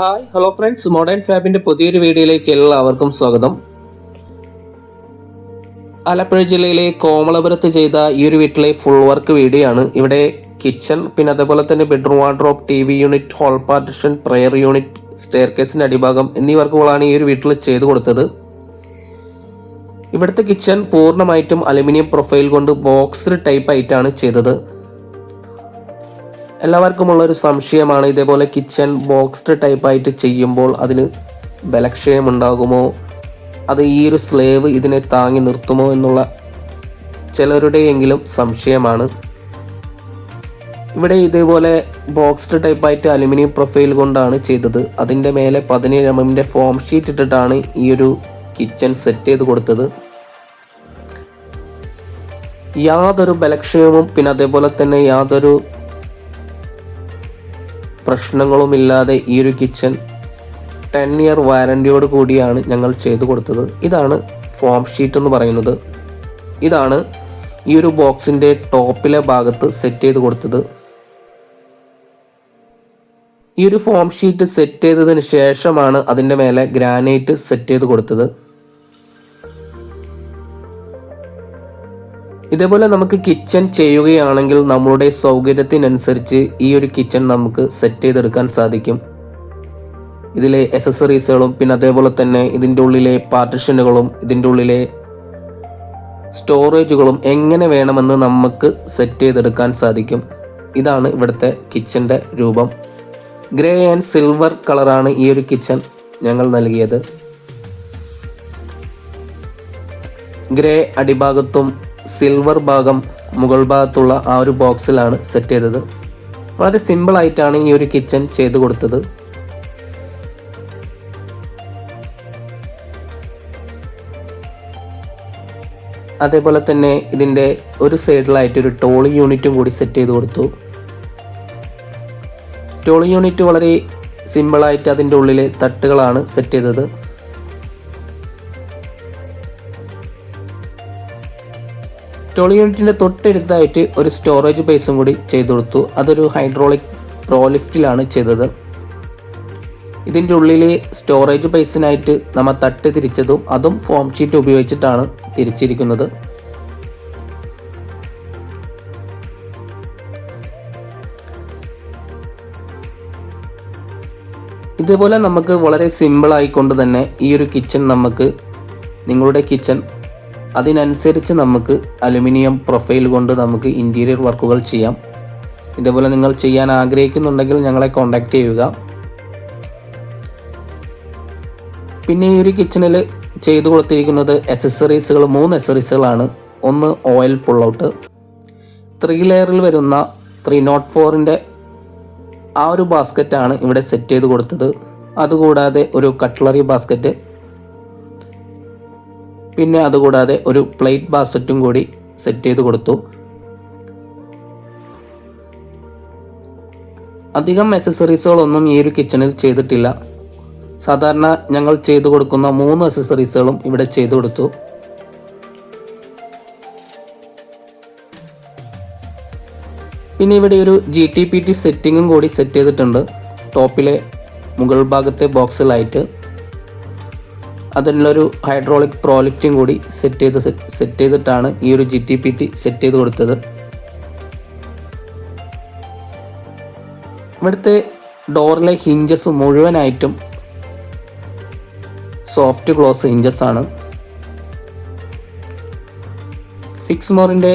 Hi hello friends modern ഫാബിന്റെ പുതിയൊരു വീഡിയോയിലേക്ക് എല്ലാവർക്കും സ്വാഗതം. ആലപ്പുഴ ജില്ലയിലെ കോമളപുരത്ത് ചെയ്ത ഈ ഒരു വീട്ടിലെ ഫുൾ വർക്ക് വീഡിയോ ആണ്. ഇവിടെ കിച്ചൺ പിന്നെ അതേപോലെ തന്നെ bedroom wardrobe T V unit hall partition prayer unit stair കേസിന്റെ അടിഭാഗം എന്നീ വർക്കുകളാണ് ഈ ഒരു വീട്ടിൽ ചെയ്തു കൊടുത്തത്. ഇവിടുത്തെ കിച്ചൺ പൂർണമായിട്ടും അലുമിനിയം പ്രൊഫൈൽ കൊണ്ട് ബോക്സ്ഡ് ടൈപ്പ് ആയിട്ടാണ് ചെയ്തത്. എല്ലാവർക്കുമുള്ള ഒരു സംശയമാണ് ഇതേപോലെ കിച്ചൺ ബോക്സ്ഡ് ടൈപ്പ് ആയിട്ട് ചെയ്യുമ്പോൾ അതിൽ ബലക്ഷയം ഉണ്ടാകുമോ? അത് ഈ ഒരു സ്ലേവ് ഇതിനെ താങ്ങി നിർത്തുമോ എന്നുള്ള ചിലരുടെയെങ്കിലും സംശയമാണ്. ഇവിടെ ഇതേപോലെ ബോക്സ്ഡ് ടൈപ്പ് ആയിട്ട് അലുമിനിയം പ്രൊഫൈൽ കൊണ്ടാണ് ചെയ്തത്. അതിന്റെ മേലെ പതിനേഴ് എം എമ്മിന്റെ ഫോം ഷീറ്റ് ഇട്ടിട്ടാണ് ഈ ഒരു കിച്ചൺ സെറ്റ് ചെയ്ത് കൊടുത്തത്. യാതൊരു ബലക്ഷയവും പിന്നെ അതേപോലെ തന്നെ യാതൊരു പ്രശ്നങ്ങളുമില്ലാതെ ഈ ഒരു കിച്ചൺ ടെൻ ഇയർ വാരന്റിയോട് കൂടിയാണ് ഞങ്ങൾ ചെയ്തു കൊടുത്തത്. ഇതാണ് ഫോം ഷീറ്റ് എന്ന് പറയുന്നത്. ഇതാണ് ഈ ഒരു ബോക്സിന്റെ ടോപ്പിലെ ഭാഗത്ത് സെറ്റ് ചെയ്ത് കൊടുത്തത്. ഈ ഒരു ഫോം ഷീറ്റ് സെറ്റ് ചെയ്തതിന് ശേഷമാണ് അതിന്റെ മേലെ ഗ്രാനൈറ്റ് സെറ്റ് ചെയ്ത് കൊടുത്തത്. ഇതേപോലെ നമുക്ക് കിച്ചൺ ചെയ്യുകയാണെങ്കിൽ നമ്മളുടെ സൗകര്യത്തിനനുസരിച്ച് ഈ ഒരു കിച്ചൺ നമുക്ക് സെറ്റ് ചെയ്തെടുക്കാൻ സാധിക്കും. ഇതിലെ എസസറീസുകളും പിന്നെ അതേപോലെ തന്നെ ഇതിന്റെ ഉള്ളിലെ പാർട്ടിഷനുകളും ഇതിന്റെ ഉള്ളിലെ സ്റ്റോറേജുകളും എങ്ങനെ വേണമെന്ന് നമുക്ക് സെറ്റ് ചെയ്തെടുക്കാൻ സാധിക്കും. ഇതാണ് ഇവിടുത്തെ കിച്ചന്റെ രൂപം. ഗ്രേ ആൻഡ് സിൽവർ കളറാണ് ഈ ഒരു കിച്ചൺ ഞങ്ങൾ നൽകിയത്. ഗ്രേ അടിഭാഗത്തും സിൽവർ ഭാഗം മുകൾ ഭാഗത്തുള്ള ആ ഒരു ബോക്സിലാണ് സെറ്റ് ചെയ്തത്. വളരെ സിമ്പിളായിട്ടാണ് ഈ ഒരു കിച്ചൺ ചെയ്തു കൊടുത്തത്. അതേപോലെ തന്നെ ഇതിന്റെ ഒരു സൈഡിലായിട്ട് ഒരു ടോളി യൂണിറ്റും കൂടി സെറ്റ് ചെയ്ത് കൊടുത്തു. ടോളി യൂണിറ്റ് വളരെ സിമ്പിളായിട്ട് അതിന്റെ ഉള്ളിലെ തട്ടുകളാണ് സെറ്റ് ചെയ്തത്. ടോളി യൂണിറ്റിന്റെ തൊട്ടടുത്തായിട്ട് ഒരു സ്റ്റോറേജ് ബേസും കൂടി ചെയ്തു കൊടുത്തു. അതൊരു ഹൈഡ്രോളിക് പ്രോലിഫ്റ്റിലാണ് ചെയ്തത്. ഇതിന്റെ ഉള്ളിൽ സ്റ്റോറേജ് ബേസിനായിട്ട് നമ്മൾ തട്ട് തിരിച്ചതും അതും ഫോം ഷീറ്റ് ഉപയോഗിച്ചിട്ടാണ് തിരിച്ചിരിക്കുന്നത്. ഇതുപോലെ നമുക്ക് വളരെ സിമ്പിൾ ആയിക്കൊണ്ട് തന്നെ ഈ ഒരു കിച്ചൺ നമുക്ക് നിങ്ങളുടെ കിച്ചൺ അതിനനുസരിച്ച് നമുക്ക് അലുമിനിയം പ്രൊഫൈൽ കൊണ്ട് നമുക്ക് ഇന്റീരിയർ വർക്കുകൾ ചെയ്യാം. ഇതേപോലെ നിങ്ങൾ ചെയ്യാൻ ആഗ്രഹിക്കുന്നുണ്ടെങ്കിൽ ഞങ്ങളെ കോൺടാക്റ്റ് ചെയ്യുക. പിന്നെ ഈ ഒരു കിച്ചണിൽ ചെയ്തു കൊടുത്തിരിക്കുന്നത് അസസറീസുകൾ മൂന്ന് അസസറീസുകളാണ് ഒന്ന് ഓയിൽ പുൾ ഔട്ട് ത്രീ ലെയറിൽ വരുന്ന ത്രീ നോട്ട് ഫോറിന്റെ ആ ഒരു ബാസ്ക്കറ്റാണ് ഇവിടെ സെറ്റ് ചെയ്ത് കൊടുത്തത്. അതുകൂടാതെ ഒരു കട്ട്ലറി ബാസ്ക്കറ്റ് പിന്നെ അതുകൂടാതെ ഒരു പ്ലേറ്റ് ബാസ്ക്കറ്റും കൂടി സെറ്റ് ചെയ്ത് കൊടുത്തു. അധികം അക്സസറീസുകളൊന്നും ഈ ഒരു കിച്ചണിൽ ചെയ്തിട്ടില്ല. സാധാരണ ഞങ്ങൾ ചെയ്തു കൊടുക്കുന്ന മൂന്ന് അക്സസറീസുകളും ഇവിടെ ചെയ്തു കൊടുത്തു. പിന്നെ ഇവിടെ ഒരു ജി ടി പി ടി സെറ്റിങ്ങും കൂടി സെറ്റ് ചെയ്തിട്ടുണ്ട്. ടോപ്പിലെ മുകൾ ഭാഗത്തെ ബോക്സിലായിട്ട് അതിനുള്ളൊരു ഹൈഡ്രോളിക് പ്രോ ലിഫ്റ്റും കൂടി സെറ്റ് ചെയ്ത് സെറ്റ് ചെയ്തിട്ടാണ് ഈ ഒരു G T P T set ചെയ്ത് കൊടുത്തത്. ഇവിടുത്തെ ഡോറിലെ ഹിഞ്ചസ് മുഴുവനായിട്ടും സോഫ്റ്റ് ക്ലോസ് ഹിഞ്ചസ് ആണ്. ഫിക്സ് മോറിന്റെ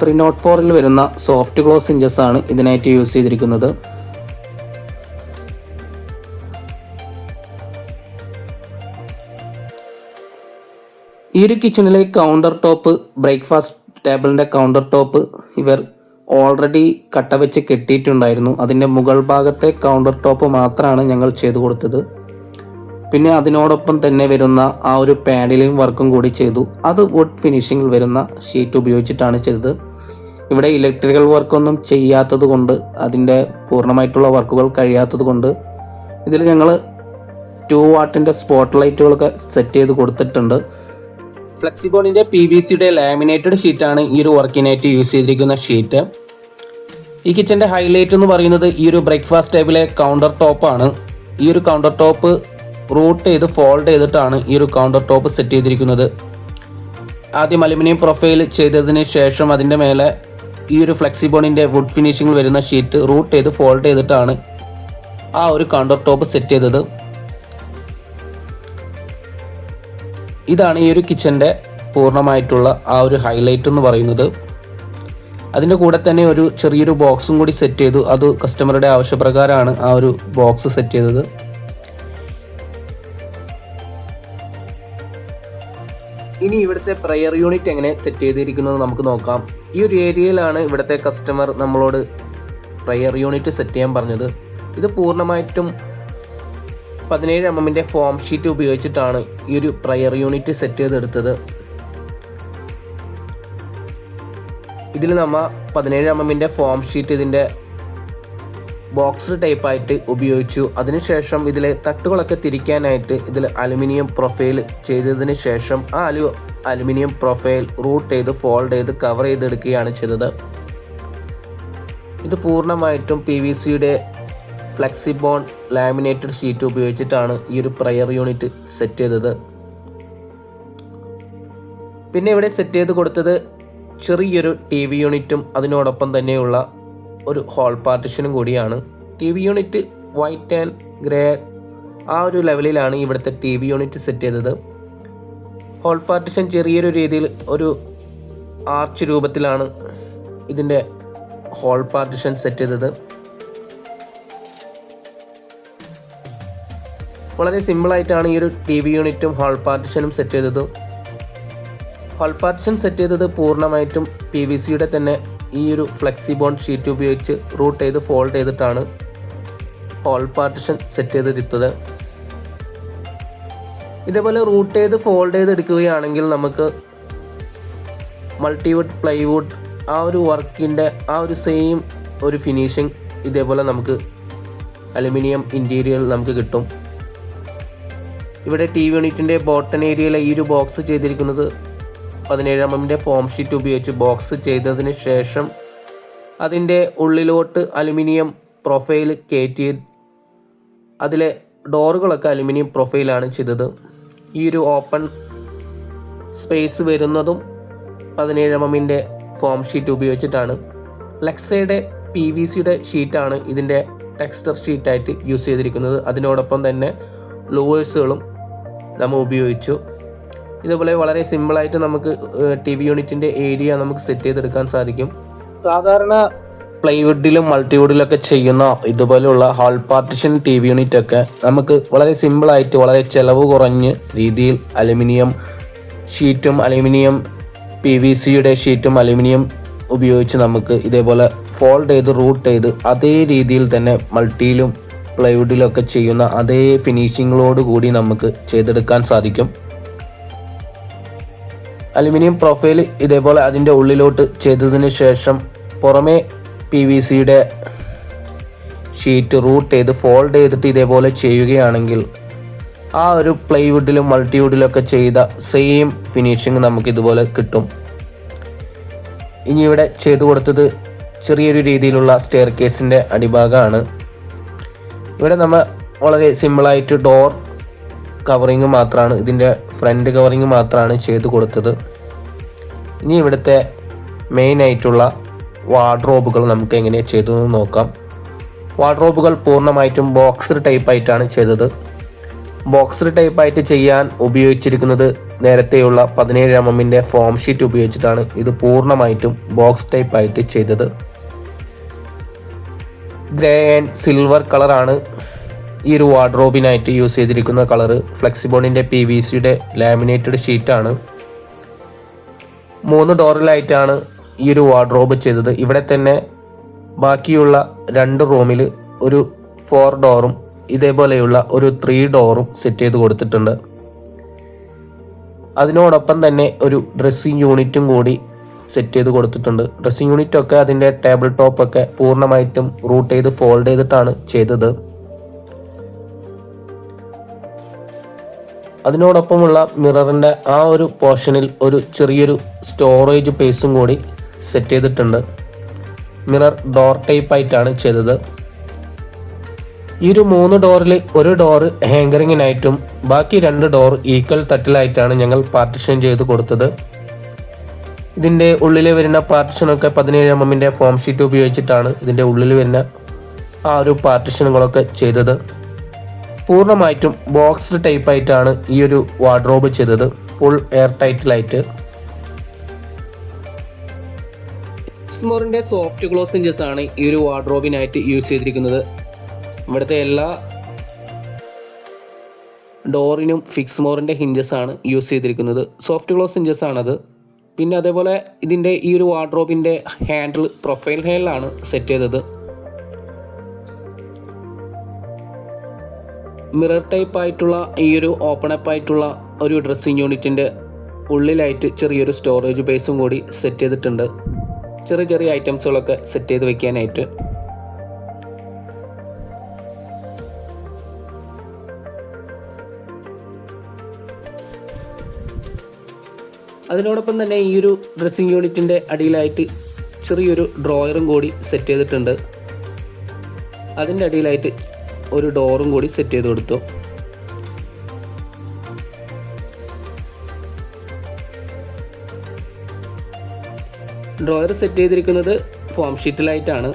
ത്രീ നോട്ട് ഫോറിൽ വരുന്ന സോഫ്റ്റ് ക്ലോസ് ഹിഞ്ചസ് ആണ് ഇതിനായിട്ട് യൂസ് ചെയ്തിരിക്കുന്നത്. ഈ ഒരു കിച്ചണിലെ കൗണ്ടർ ടോപ്പ് ബ്രേക്ക്ഫാസ്റ്റ് ടേബിളിന്റെ കൗണ്ടർ ടോപ്പ് ഇവർ ഓൾറെഡി കട്ട വെച്ച് കെട്ടിയിട്ടുണ്ടായിരുന്നു. അതിന്റെ മുകൾ ഭാഗത്തെ കൗണ്ടർ ടോപ്പ് മാത്രമാണ് ഞങ്ങൾ ചെയ്തു കൊടുത്തത്. പിന്നെ അതിനോടൊപ്പം തന്നെ വരുന്ന ആ ഒരു പാഡിലിംഗ് വർക്കും കൂടി ചെയ്തു. അത് വുഡ് ഫിനിഷിങ്ങിൽ വരുന്ന ഷീറ്റ് ഉപയോഗിച്ചിട്ടാണ് ചെയ്തത്. ഇവിടെ ഇലക്ട്രിക്കൽ വർക്കൊന്നും ചെയ്യാത്തത് കൊണ്ട് അതിന്റെ പൂർണമായിട്ടുള്ള വർക്കുകൾ കഴിയാത്തത് കൊണ്ട് ഇതിൽ ഞങ്ങൾ ടു വാട്ടിന്റെ സ്പോട്ട് ലൈറ്റുകളൊക്കെ സെറ്റ് ചെയ്ത് കൊടുത്തിട്ടുണ്ട്. ഫ്ലെക്സിബോണിന്റെ പി വി സിയുടെ ലാമിനേറ്റഡ് ഷീറ്റാണ് ഈ ഒരു വർക്കിനായിട്ട് യൂസ് ചെയ്തിരിക്കുന്ന ഷീറ്റ്. ഈ കിച്ചന്റെ ഹൈലൈറ്റ് എന്ന് പറയുന്നത് ഈ ഒരു ബ്രേക്ക്ഫാസ്റ്റ് ടേബിലെ കൗണ്ടർ ടോപ്പാണ് ഈ ഒരു കൗണ്ടർ ടോപ്പ് റൂട്ട് ചെയ്ത് ഫോൾഡ് ചെയ്തിട്ടാണ് ഈ ഒരു കൗണ്ടർ ടോപ്പ് സെറ്റ് ചെയ്തിരിക്കുന്നത്. ആദ്യം അലുമിനിയം പ്രൊഫൈൽ ചെയ്തതിന് ശേഷം അതിന്റെ മേലെ ഈ ഒരു ഫ്ലെക്സിബോണിന്റെ വുഡ് ഫിനിഷിംഗ് വരുന്ന ഷീറ്റ് റൂട്ട് ചെയ്ത് ഫോൾഡ് ചെയ്തിട്ടാണ് ആ ഒരു കൗണ്ടർ ടോപ്പ് സെറ്റ് ചെയ്തത്. ഇതാണ് ഈ ഒരു കിച്ചന്റെ പൂർണമായിട്ടുള്ള ആ ഒരു ഹൈലൈറ്റ് എന്ന് പറയുന്നത്. അതിന്റെ കൂടെ തന്നെ ഒരു ചെറിയൊരു ബോക്സും കൂടി സെറ്റ് ചെയ്തു. അത് കസ്റ്റമറുടെ ആവശ്യപ്രകാരമാണ് ആ ഒരു ബോക്സ് സെറ്റ് ചെയ്തത്. ഇനി ഇവിടുത്തെ പ്രയർ യൂണിറ്റ് എങ്ങനെ സെറ്റ് ചെയ്തിരിക്കുന്നത് നമുക്ക് നോക്കാം. ഈ ഒരു ഏരിയയിലാണ് ഇവിടുത്തെ കസ്റ്റമർ നമ്മളോട് പ്രയർ യൂണിറ്റ് സെറ്റ് ചെയ്യാൻ പറഞ്ഞത്. ഇത് പൂർണമായിട്ടും പതിനേഴ് എം എമ്മിന്റെ ഫോം ഷീറ്റ് ഉപയോഗിച്ചിട്ടാണ് ഈ ഒരു പ്രയർ യൂണിറ്റ് സെറ്റ് ചെയ്തെടുത്തത്. ഇതിൽ നമ്മൾ പതിനേഴ് എം എമ്മിന്റെ ഫോം ഷീറ്റ് ഇതിന്റെ ബോക്സ് ടൈപ്പായിട്ട് ഉപയോഗിച്ചു. അതിനുശേഷം ഇതിലെ തട്ടുകളൊക്കെ തിരിക്കാനായിട്ട് ഇതിൽ അലുമിനിയം പ്രൊഫൈൽ ചെയ്തതിന് ശേഷം ആ അലു അലുമിനിയം പ്രൊഫൈൽ റൂട്ട് ചെയ്ത് ഫോൾഡ് ചെയ്ത് കവർ ചെയ്തെടുക്കുകയാണ് ചെയ്തത്. ഇത് പൂർണമായിട്ടും പി വി സിയുടെ ഫ്ലെക്സിബോൺ ലാമിനേറ്റഡ് ഷീറ്റ് ഉപയോഗിച്ചിട്ടാണ് ഈ ഒരു പ്രയർ യൂണിറ്റ് സെറ്റ് ചെയ്തത്. പിന്നെ ഇവിടെ സെറ്റ് ചെയ്ത് കൊടുത്തത് ചെറിയൊരു ടി വി യൂണിറ്റും അതിനോടൊപ്പം തന്നെയുള്ള ഒരു ഹോൾ പാർട്ടിഷനും കൂടിയാണ്. T V unit white and grey ആ ഒരു ലെവലിലാണ് ഇവിടുത്തെ ടി വി യൂണിറ്റ് സെറ്റ് ചെയ്തത്. ഹോൾ പാർട്ടിഷൻ ചെറിയൊരു രീതിയിൽ ഒരു ആർച്ച് രൂപത്തിലാണ് ഇതിന്റെ ഹോൾ പാർട്ടിഷൻ സെറ്റ് ചെയ്തത്. വളരെ സിമ്പിളായിട്ടാണ് ഈ ഒരു ടി വി യൂണിറ്റും ഹോൾ പാർട്ടിഷനും സെറ്റ് ചെയ്തത്. ഹോൾ പാർട്ടിഷൻ സെറ്റ് ചെയ്തത് പൂർണമായിട്ടും പി വി സിയുടെ തന്നെ ഈ ഒരു ഫ്ലെക്സി ബോണ്ട് ഷീറ്റ് ഉപയോഗിച്ച് റൂട്ട് ചെയ്ത് ഫോൾഡ് ചെയ്തിട്ടാണ് ഹോൾ പാർട്ടിഷൻ സെറ്റ് ചെയ്തെടുത്തത് ഇതേപോലെ റൂട്ട് ചെയ്ത് ഫോൾഡ് ചെയ്ത് എടുക്കുകയാണെങ്കിൽ നമുക്ക് മൾട്ടിവുഡ് പ്ലൈവുഡ് ആ ഒരു വർക്കിന്റെ ആ ഒരു സെയിം ഒരു ഫിനിഷിങ് ഇതേപോലെ നമുക്ക് അലുമിനിയം ഇന്റീരിയർ നമുക്ക് കിട്ടും. ഇവിടെ ടി യൂണിറ്റിന്റെ ബോട്ടൺ ഏരിയയിലെ ഈ ഒരു ബോക്സ് ചെയ്തിരിക്കുന്നത് പതിനേഴാം എം എമ്മിന്റെ ഫോം ഷീറ്റ് ഉപയോഗിച്ച് ബോക്സ് ചെയ്തതിന് ശേഷം അതിന്റെ ഉള്ളിലോട്ട് അലുമിനിയം പ്രൊഫൈൽ കയറ്റി അതിലെ ഡോറുകളൊക്കെ അലുമിനിയം പ്രൊഫൈലാണ് ചെയ്തത്. ഈ ഒരു ഓപ്പൺ സ്പേസ് വരുന്നതും പതിനേഴ് എം എമ്മിന്റെ ഫോം ഷീറ്റ് ഉപയോഗിച്ചിട്ടാണ് ലെക്സയുടെ പി വി സിയുടെ ഷീറ്റാണ് ഇതിന്റെ ടെക്സ്റ്റർ ഷീറ്റായിട്ട് യൂസ് ചെയ്തിരിക്കുന്നത്. അതിനോടൊപ്പം തന്നെ ലൂവേഴ്സുകളും നമ്മൾ ഉപയോഗിച്ചു ഇതുപോലെ വളരെ സിമ്പിളായിട്ട് നമുക്ക് ടി വി യൂണിറ്റിന്റെ ഏരിയ നമുക്ക് സെറ്റ് ചെയ്തെടുക്കാൻ സാധിക്കും. സാധാരണ പ്ലൈവുഡിലും മൾട്ടിവുഡിലൊക്കെ ചെയ്യുന്ന ഇതുപോലെയുള്ള hall partition T V unit ഒക്കെ നമുക്ക് വളരെ സിമ്പിളായിട്ട് വളരെ ചിലവ് കുറഞ്ഞ് രീതിയിൽ അലുമിനിയം ഷീറ്റും അലുമിനിയം പി വി സിയുടെ ഷീറ്റും അലുമിനിയം ഉപയോഗിച്ച് നമുക്ക് ഇതേപോലെ ഫോൾഡ് ചെയ്ത് റൂട്ട് ചെയ്ത് അതേ രീതിയിൽ തന്നെ മൾട്ടിയിലും പ്ലൈവുഡിലൊക്കെ ചെയ്യുന്ന അതേ ഫിനിഷിങ്ങോട് കൂടി നമുക്ക് ചെയ്തെടുക്കാൻ സാധിക്കും. അലുമിനിയം പ്രൊഫൈൽ ഇതേപോലെ അതിന്റെ ഉള്ളിലോട്ട് ചെയ്തതിന് ശേഷം പുറമേ പി വി സിയുടെ ഷീറ്റ് റൂട്ട് ചെയ്ത് ഫോൾഡ് ചെയ്തിട്ട് ഇതേപോലെ ചെയ്യുകയാണെങ്കിൽ ആ ഒരു പ്ലൈവുഡിലും മൾട്ടിവുഡിലൊക്കെ ചെയ്ത സെയിം ഫിനിഷിങ് നമുക്ക് ഇതുപോലെ കിട്ടും. ഇനി ഇവിടെ ചെയ്തു കൊടുത്തത് ചെറിയൊരു രീതിയിലുള്ള സ്റ്റെയർ കേസിന്റെ അടിഭാഗമാണ്. ഇവിടെ നമ്മൾ വളരെ സിമ്പിളായിട്ട് ഡോർ കവറിങ് മാത്രമാണ് ഇതിന്റെ ഫ്രണ്ട് കവറിങ് മാത്രമാണ് ചെയ്ത് കൊടുത്തത്. ഇനി ഇവിടുത്തെ മെയിൻ ആയിട്ടുള്ള വാർഡ്രോബുകൾ നമുക്ക് എങ്ങനെ ചെയ്തു നോക്കാം. വാർഡ്രോബുകൾ പൂർണമായിട്ടും ബോക്സർ ടൈപ്പ് ആയിട്ടാണ് ചെയ്തത്. ബോക്സർ ടൈപ്പ് ആയിട്ട് ചെയ്യാൻ ഉപയോഗിച്ചിരിക്കുന്നത് നേരത്തെയുള്ള പതിനേഴ് എം എമ്മിന്റെ ഫോം ഷീറ്റ് ഉപയോഗിച്ചിട്ടാണ്. ഇത് പൂർണമായിട്ടും ബോക്സ് ടൈപ്പ് ആയിട്ട് ചെയ്തത്. ഗ്രേ ആൻഡ് സിൽവർ കളറാണ് ഈ ഒരു വാർഡ്രോബിനായിട്ട് യൂസ് ചെയ്തിരിക്കുന്ന കളറ് ഫ്ലെക്സിബോണിന്റെ പി വി സിയുടെ ലാമിനേറ്റഡ് ഷീറ്റാണ് മൂന്ന് ഡോറിലായിട്ടാണ് ഈ ഒരു വാർഡ്രോബ് ചെയ്തത്. ഇവിടെ തന്നെ ബാക്കിയുള്ള രണ്ട് റൂമിൽ ഒരു ഫോർ ഡോറും ഇതേപോലെയുള്ള ഒരു ത്രീ ഡോറും സെറ്റ് ചെയ്ത് കൊടുത്തിട്ടുണ്ട്. അതിനോടൊപ്പം തന്നെ ഒരു ഡ്രസ്സിംഗ് യൂണിറ്റും കൂടി സെറ്റ് ചെയ്ത് കൊടുത്തിട്ടുണ്ട്. ഡ്രസ്സിംഗ് യൂണിറ്റ് ഒക്കെ അതിന്റെ ടേബിൾ ടോപ്പ് ഒക്കെ പൂർണമായിട്ടും റൂട്ട് ചെയ്ത് ഫോൾഡ് ചെയ്തിട്ടാണ് ചെയ്തത്. അതിനോടൊപ്പമുള്ള മിററിന്റെ ആ ഒരു പോർഷനിൽ ഒരു ചെറിയൊരു സ്റ്റോറേജ് പേസും കൂടി സെറ്റ് ചെയ്തിട്ടുണ്ട്. മിറർ ഡോർ ടൈപ്പ് ആയിട്ടാണ് ചെയ്തത്. ഈ ഒരു മൂന്ന് ഡോറിൽ ഒരു ഡോറ് ഹാങ്കറിങ്ങിനായിട്ടും ബാക്കി രണ്ട് ഡോർ ഈക്വൽ തട്ടിലായിട്ടാണ് ഞങ്ങൾ പാർട്ടിഷൻ ചെയ്ത് കൊടുത്തത്. ഇതിന്റെ ഉള്ളിൽ വരുന്ന പാർട്ടിഷനൊക്കെ പതിനേഴ് എം എമ്മിന്റെ ഫോം ഷീറ്റ് ഉപയോഗിച്ചിട്ടാണ് ഇതിന്റെ ഉള്ളിൽ വരുന്ന ആ ഒരു പാർട്ടിഷനുകളൊക്കെ ചെയ്തത്. പൂർണമായിട്ടും ബോക്സ് ടൈപ്പ് ആയിട്ടാണ് ഈ ഒരു വാർഡ്രോബ് ചെയ്തത്. ഫുൾ എയർ ടൈറ്റിലായിട്ട് എക്സ്മോറിന്റെ സോഫ്റ്റ് ക്ലോസ് ഇഞ്ചസ് ആണ് ഈ ഒരു വാർഡ്രോബിനായിട്ട് യൂസ് ചെയ്തിരിക്കുന്നത്. ഇവിടുത്തെ എല്ലാ ഡോറിനും ഫിക്സ്മോറിന്റെ ഹിഞ്ചസ് ആണ് യൂസ് ചെയ്തിരിക്കുന്നത്. സോഫ്റ്റ് ക്ലോസ് ഹിഞ്ചസ് ആണത്. പിന്നെ അതേപോലെ ഇതിന്റെ ഈ ഒരു വാർഡ്രോബിന്റെ ഹാൻഡിൽ പ്രൊഫൈൽ ഹാൻഡിലാണ് സെറ്റ് ചെയ്തത്. മിറർ ടൈപ്പ് ആയിട്ടുള്ള ഈ ഒരു ഓപ്പൺ അപ്പ് ആയിട്ടുള്ള ഒരു ഡ്രസ്സിങ് യൂണിറ്റിന്റെ ഉള്ളിലായിട്ട് ചെറിയൊരു സ്റ്റോറേജ് ബേസും കൂടി സെറ്റ് ചെയ്തിട്ടുണ്ട്. ചെറിയ ചെറിയ ഐറ്റംസുകളൊക്കെ സെറ്റ് ചെയ്ത് വെക്കാനായിട്ട്. അതിനോടൊപ്പം തന്നെ ഈ ഒരു ഡ്രസ്സിങ് യൂണിറ്റിന്റെ അടിയിലായിട്ട് ചെറിയൊരു ഡ്രോയറും കൂടി സെറ്റ് ചെയ്തിട്ടുണ്ട്. അതിന്റെ അടിയിലായിട്ട് ഒരു ഡോറും കൂടി സെറ്റ് ചെയ്ത് കൊടുത്തു. ഡ്രോയർ സെറ്റ് ചെയ്തിരിക്കുന്നത് ഫോം ഷീറ്റിലായിട്ടാണ്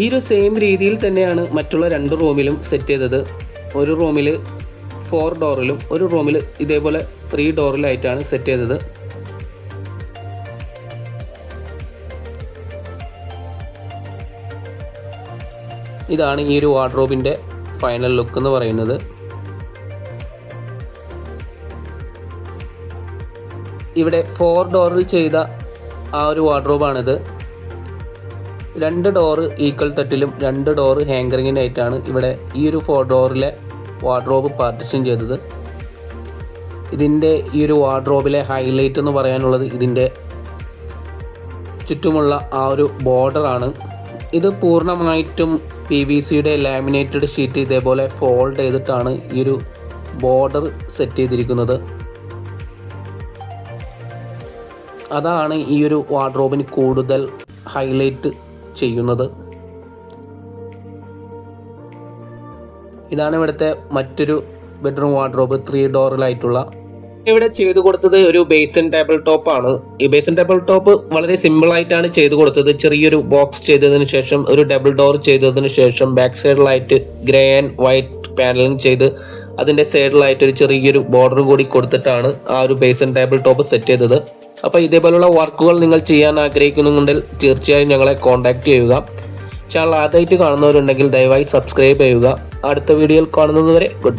ഈ ഒരു സെയിം രീതിയിൽ തന്നെയാണ് മറ്റുള്ള രണ്ട് റൂമിലും സെറ്റ് ചെയ്തത്. ഒരു റൂമിൽ ഫോർ ഡോറിലും ഒരു റൂമിൽ ഇതേപോലെ ത്രീ ഡോറിലായിട്ടാണ് സെറ്റ് ചെയ്തത്. ഇതാണ് ഈ ഒരു വാർഡ്രോബിന്റെ ഫൈനൽ ലുക്ക് എന്ന് പറയുന്നത്. ഇവിടെ ഫോർ ഡോറിൽ ചെയ്ത ആ ഒരു വാർഡ്രോബാണിത് രണ്ട് ഡോറ് ഈക്വൽ തട്ടിലും രണ്ട് ഡോറ് ഹാങ്കറിങ്ങിനായിട്ടാണ് ഇവിടെ ഈ ഒരു ഫോർ ഡോറിലെ വാർഡ്രോബ് പാർട്ടിഷൻ ചെയ്തത്. ഇതിന്റെ ഈ ഒരു വാർഡ്രോബിലെ ഹൈലൈറ്റ് എന്ന് പറയാനുള്ളത് ഇതിന്റെ ചുറ്റുമുള്ള ആ ഒരു ബോർഡറാണ് ഇത് പൂർണമായിട്ടും പി വി സിയുടെ ലാമിനേറ്റഡ് ഷീറ്റ് ഇതേപോലെ ഫോൾഡ് ചെയ്തിട്ടാണ് ഈ ഒരു ബോർഡർ സെറ്റ് ചെയ്തിരിക്കുന്നത്. അതാണ് ഈ ഒരു വാർഡ്രോബിന് കൂടുതൽ ഹൈലൈറ്റ് ചെയ്യുന്നത്. ഇതാണ് ഇവിടുത്തെ മറ്റൊരു ബെഡ്റൂം വാർഡ്രോബ് ത്രീ ഡോറിലായിട്ടുള്ള ഇവിടെ ചെയ്തു കൊടുത്തത് ഒരു ബേസിൻ ടേബിൾ ടോപ്പ് ആണ്. ഈ ബേസിൻ ടേബിൾ ടോപ്പ് വളരെ സിമ്പിൾ ആയിട്ടാണ് ചെയ്തു കൊടുത്തത്. ചെറിയൊരു ബോക്സ് ചെയ്തതിന് ശേഷം ഒരു ഡബിൾ ഡോർ ചെയ്തതിന് ശേഷം ബാക്ക് സൈഡിലായിട്ട് ഗ്രേ ആൻഡ് വൈറ്റ് പാനലിംഗ് ചെയ്ത് അതിന്റെ സൈഡിലായിട്ട് ഒരു ചെറിയൊരു ബോർഡർ കൂടി കൊടുത്തിട്ടാണ് ആ ഒരു ബേസിൻ ടേബിൾ ടോപ്പ് സെറ്റ് ചെയ്തത്. അപ്പോൾ ഇതേപോലുള്ള വർക്കുകൾ നിങ്ങൾ ചെയ്യാൻ ആഗ്രഹിക്കുന്നുണ്ടെങ്കിൽ തീർച്ചയായും ഞങ്ങളെ കോൺടാക്ട് ചെയ്യുക. ചാനൽ ആദ്യമായിട്ട് കാണുന്നവരുണ്ടെങ്കിൽ ദയവായി സബ്സ്ക്രൈബ് ചെയ്യുക. അടുത്ത വീഡിയോയിൽ കാണുന്നതുവരെ ഗുഡ്